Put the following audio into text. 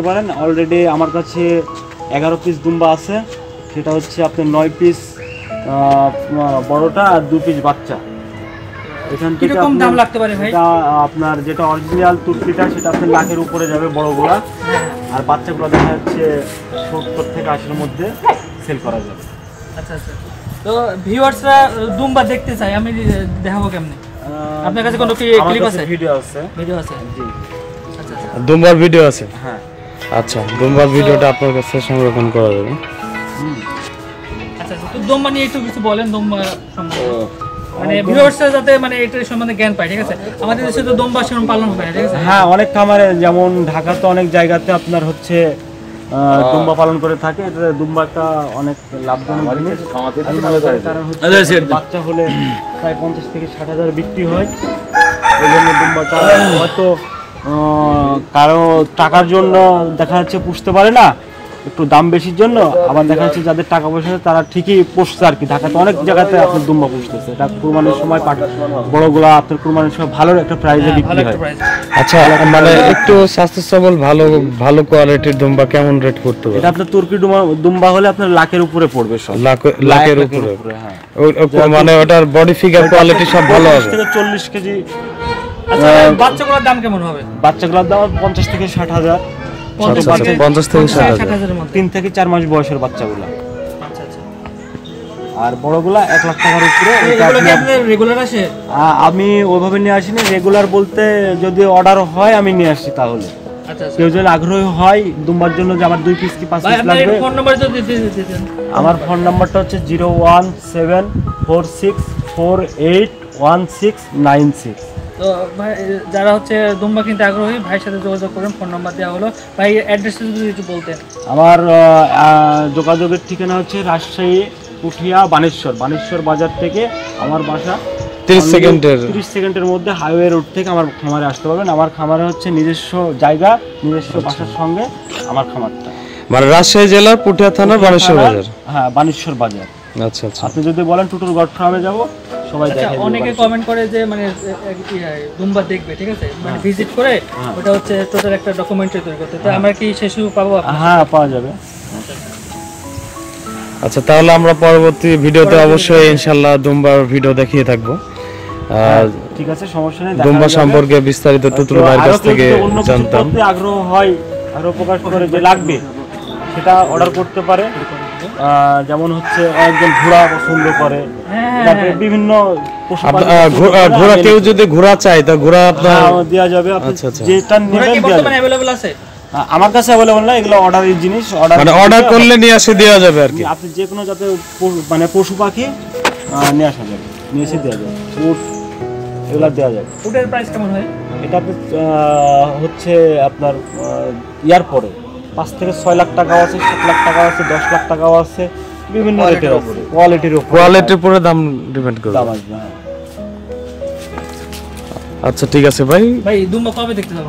করতে পারেন। অলরেডি আমার কাছে এগারো পিস দুম্বা আছে। সেটা হচ্ছে আপনার নয় পিস বড়টা আর দু পিস বাচ্চা। এখান থেকে দাম আপনার- লাগতে পারে ভাই? আপনার যেটা অরিজিনাল তুর্কিটা সেটা আপনার লাখের উপরে যাবে বড়গুলা আর বাচ্চাগুলো দেখা যাচ্ছে সত্তর থেকে আশির মধ্যে সেল করা যাবে। আচ্ছা আচ্ছা। তো ভিউয়ার্সরা দুম্বা দেখতে চাই আমি দেখাবো কেমনে? আপনার কাছে কোনো ক্লিপ আছে? ভিডিও আছে। ভিডিও আছে। জি। আচ্ছা আচ্ছা। দুম্বার ভিডিও আছে? হ্যাঁ। আচ্ছা দুম্বার ভিডিওটা আপনার কাছে সংরক্ষণ করা যাবে। আচ্ছা আচ্ছা তো দম্বা নিয়ে একটু কিছু বলেন দম্বা সম্বন্ধে। মানে ভিউয়ার্সরা যাতে মানে এটার সম্বন্ধে জ্ঞান পায় ঠিক আছে? আমাদের দেশে তো দম্বা সেরকম পালন হয় ঠিক আছে? হ্যাঁ অনেক খামারে যেমন ঢাকাতে অনেক জায়গাতে আপনার হচ্ছে দুম্বা পালন করে থাকে এটা দুম্বা একটা অনেক লাভজনক জিনিস। কারণ হচ্ছে বাচ্চা হলে প্রায় পঞ্চাশ থেকে ষাট হাজার বিক্রি হয়। এই জন্য দুম্বাটা হয়তো কারও টাকার জন্য দেখা যাচ্ছে পুষতে পারে না একটু দাম বেশির জন্য আবার দেখা যাচ্ছে যাদের টাকা পয়সা আছে তারা ঠিকই পুষছে আর কি। ঢাকাতে অনেক জায়গাতে আপনার দুম্বা পুষতেছে। এটা কুরবানির সময় পাঠ বড়গুলা আপনার কুরবানির সময় ভালো একটা প্রাইজে বিক্রি হয়। আচ্ছা মানে একটু স্বাস্থ্য সবল ভালো ভালো কোয়ালিটির দুম্বা কেমন রেট করতে এটা আপনার তুর্কি দুম্বা হলে আপনার লাখের উপরে পড়বে সব। লাখ- লাখের উপরে হ্যাঁ। মানে ওটার বডি ফিগার কোয়ালিটি সব ভালো থেকে চল্লিশ কেজি বাচ্চাগুলোর দাম কেমন হবে? বাচ্চাগুলোর দাম পঞ্চাশ থেকে ষাট হাজার। পঞ্চাশ আচ্ছা, থেকে- ষাট হাজার। তিন থেকে চার মাস বয়সের বাচ্চাগুলো। আচ্ছা আচ্ছা। আর বড়গুলা এক লাখ টাকার উপরে এটা এগুলো কি আপনি- আপনার রেগুলার আসে? আমি ওইভাবে নিয়ে আসিনি। রেগুলার বলতে যদি অর্ডার হয় আমি নিয়ে আসি তাহলে। আচ্ছা আচ্ছা। কেউ যদি আগ্রহী হয় দুম্বার জন্য যে আমার দুই পিস কি পাঁচ পিস লাগবে? আমার ফোন নাম্বারটা হচ্ছে zero one seven four six four eight one six nine six তো ভাই যারা হচ্ছে দুম্বা কিনতে আগ্রহী ভাইয়ের সাথে যোগাযোগ করুন ফোন নাম্বার দেওয়া হলো। ভাই অ্যাড্রেসটা যদি একটু বলতেন। আমার যোগাযোগের ঠিকানা হচ্ছে রাজশাহী পুঠিয়া বানেশ্বর। বানেশ্বর বাজার থেকে আমার বাসা। 30 সেকেন্ডের। তিরিশ সেকেন্ডের মধ্যে হাইওয়ে রোড থেকে আমার খামারে আসতে পারবেন। আমার খামারে হচ্ছে নিজস্ব জায়গা নিজস্ব বাসার সঙ্গে আমার খামারটা। মানে রাজশাহী জেলার পুঠিয়া থানার বানেশ্বর বাজার? হ্যাঁ বানেশ্বর বাজার। আচ্ছা আচ্ছা। আপনি যদি বলেন টুটুর গড ফার্মে যাব। সবাই আচ্ছা দেখে অনেকে কমেন্ট করে যে মানে ইয়ে, দুম্বা দেখবে ঠিক আছে? মানে ভিজিট করে ওটা হচ্ছে টোটাল একটা ডকুমেন্টারি তৈরি করতে। তো আমরা কি সে সুযোগ পাবো হ্যাঁ পাওয়া যাবে। আচ্ছা তাহলে আমরা পরবর্তী ভিডিওতে অবশ্যই ইনশাল্লাহ দুম্বার ভিডিও দেখিয়ে থাকব। আর ঠিক আছে সমস্যা নেই দুম্বা সম্পর্কে বিস্তারিত টুটুল ভাইয়ের কাছ থেকে অন্য জানতাম। আগ্রহ হয় আরও প্রকাশ করে যে লাগবে সেটা অর্ডার করতে পারে। আহ, যেমন হচ্ছে একজন ঘোড়া পছন্দ করে। হ্যাঁ, তারপরে বিভিন্ন আহ, করে, ঘোড়া কেউ যদি ঘোড়া চায় তা ঘোড়া আপনার হ্যাঁ, দেওয়া যাবে। আপনি আচ্ছা, আচ্ছা। যেটা নেবেন বর্তমানে যাবে। আছে? আমার কাছে না এগুলো অর্ডারের জিনিস অর্ডার মানে অর্ডার করলে নিয়ে আসে দেওয়া যাবে আর কি। আপনি যে কোনো যাতে মানে পশু পাখি নিয়ে আসা যাবে নিয়ে এসে দেওয়া যাবে। উট এগুলো দেওয়া যাবে। ফুডের প্রাইস কেমন হয়? এটা হচ্ছে আপনার ইয়ার পরে। পাঁচ থেকে ছয় লাখ টাকাও আছে সাত লাখ টাকাও আছে দশ লাখ টাকাও আছে। বিভিন্ন রেটের উপরে। কোয়ালিটির উপরে। কোয়ালিটির উপরে দাম ডিপেন্ড করবে। দাম আসবে হ্যাঁ। আচ্ছা ঠিক আছে ভাই। ভাই দুম্বা কবে দেখতে যাব?